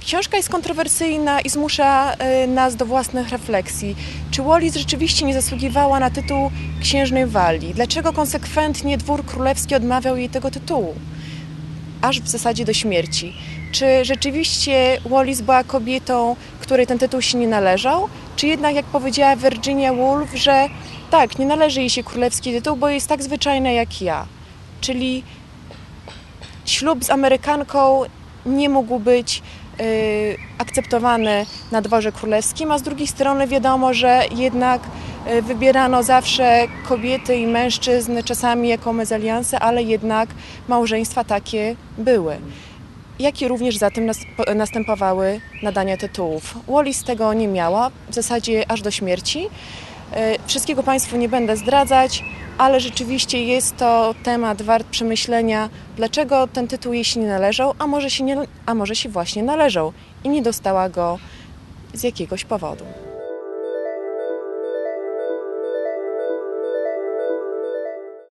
Książka jest kontrowersyjna i zmusza y, nas do własnych refleksji. Czy Wallis rzeczywiście nie zasługiwała na tytuł księżnej Walii? Dlaczego konsekwentnie dwór królewski odmawiał jej tego tytułu? Aż w zasadzie do śmierci. Czy rzeczywiście Wallis była kobietą, której ten tytuł się nie należał? Czy jednak, jak powiedziała Virginia Woolf, że tak, nie należy jej się królewski tytuł, bo jest tak zwyczajna jak ja? Czyli ślub z Amerykanką nie mógł być y, akceptowany na dworze królewskim, a z drugiej strony wiadomo, że jednak y, wybierano zawsze kobiety i mężczyzn, czasami jako mezalianse, ale jednak małżeństwa takie były. Jakie również za tym nas, po- następowały nadania tytułów. Wallis tego nie miała, w zasadzie aż do śmierci. Y, Wszystkiego Państwu nie będę zdradzać, ale rzeczywiście jest to temat wart przemyślenia, dlaczego ten tytuł jej się nie należał, a może się, nie, a może się właśnie należał i nie dostała go z jakiegoś powodu.